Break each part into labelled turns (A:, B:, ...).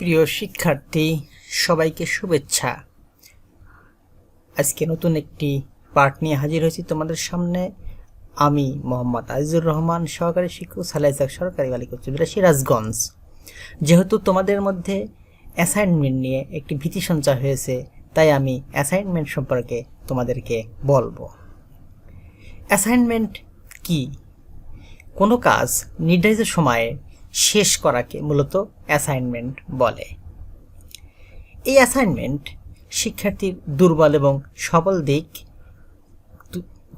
A: প্রিয় শিক্ষার্থী, সবাইকে শুভেচ্ছা। আজকে নতুন একটি পাঠ নিয়ে হাজির হয়েছি তোমাদের সামনে। আমি মোহাম্মদ আজিজুর রহমান, সহকারী শিক্ষক সালাইজাক সরকারি বালিকা উচ্চ বিদ্যালয় সিরাজগঞ্জ। যেহেতু তোমাদের মধ্যে অ্যাসাইনমেন্ট নিয়ে একটি ভীতি সঞ্চার হয়েছে, তাই আমি অ্যাসাইনমেন্ট সম্পর্কে তোমাদেরকে বলব। অ্যাসাইনমেন্ট কি? কোনো কাজ নির্ধারিত সময়ে শেষ করাকে মূলত অ্যাসাইনমেন্ট বলে। এই অ্যাসাইনমেন্ট শিক্ষার্থীর দুর্বল এবং সবল দিক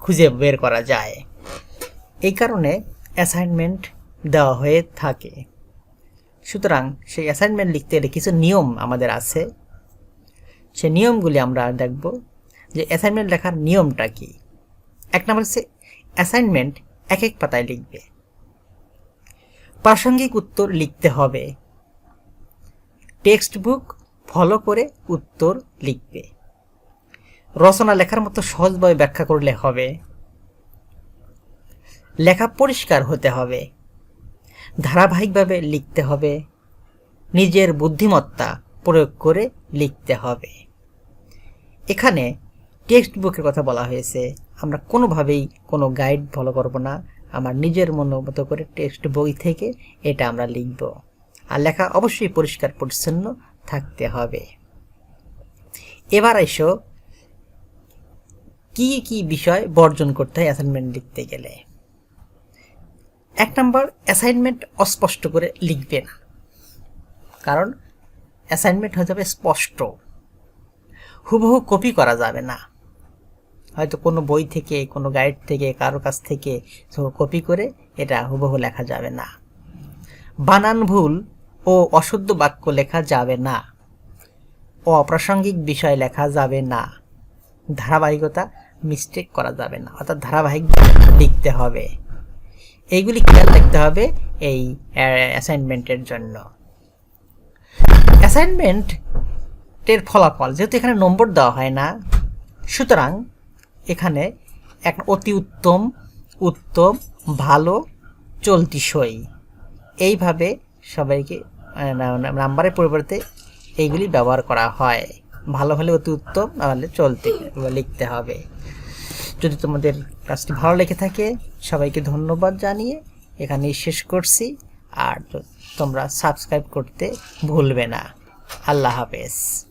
A: খুঁজে বের করা যায়। এই কারণে অ্যাসাইনমেন্ট দেওয়া হয়ে থাকে। সুতরাং সেই অ্যাসাইনমেন্ট লিখতে গেলে কিছু নিয়ম আমাদের আছে। সে নিয়মগুলি আমরা দেখব যে অ্যাসাইনমেন্ট লেখার নিয়মটা কি। এক নম্বর হচ্ছে অ্যাসাইনমেন্ট এক এক পাতায় লিখবে। প্রাসঙ্গিক উত্তর লিখতে হবে। টেক্সট বুক ফলো করে উত্তর লিখবে। রচনা লেখার মতো সহজভাবে ব্যাখ্যা করলে হবে। লেখা পরিষ্কার হতে হবে। ধারাবাহিকভাবে লিখতে হবে। নিজের বুদ্ধিমত্তা প্রয়োগ করে লিখতে হবে। এখানে টেক্সট বুকের কথা বলা হয়েছে। আমরা কোনোভাবেই কোনো গাইড ফলো করব না। আমার নিজের মন মতো করে টেক্সট বই থেকে এটা আমরা লিখব। আর লেখা অবশ্যই পরিষ্কার, পরিচ্ছন্ন থাকতে হবে। এবার এসো, কি কি বিষয় বর্জন করতে হয় অ্যাসাইনমেন্ট লিখতে গেলে? এক নম্বর অ্যাসাইনমেন্ট অস্পষ্ট করে লিখবে না। কারণ অ্যাসাইনমেন্ট হয়ে যাবে স্পষ্ট। হুবহু কপি করা যাবে না। হয়তো কোনো বই থেকে, কোনো গাইড থেকে, কারও কাছ থেকে কপি করে এটা হুবহু লেখা যাবে না। বানান ভুল ও অশুদ্ধ বাক্য লেখা যাবে না। অপ্রাসঙ্গিক বিষয় লেখা যাবে না। ধারাবাহিকতা মিস্টেক করা যাবে না। অর্থাৎ ধারাবাহিক লিখতে হবে। এইগুলি খেয়াল রাখতে হবে এই অ্যাসাইনমেন্টের জন্য। অ্যাসাইনমেন্টের ফলাফল, যেহেতু এখানে নম্বর দেওয়া হয় না, সুতরাং এখানে এক অতি উত্তম উত্তম, ভালো, চলতি সই। এইভাবে সবাইকে নাম্বারের পরিবর্তে এইগুলি ব্যবহার করা হয়। ভালো হলে অতি উত্তম নাহলে চলতি লিখতে হবে। যদি তোমাদের কাজটি ভালো লেগে থাকে, সবাইকে ধন্যবাদ জানিয়ে এখানেই শেষ করছি। আর তোমরা সাবস্ক্রাইব করতে ভুলবে না। আল্লাহ হাফেজ।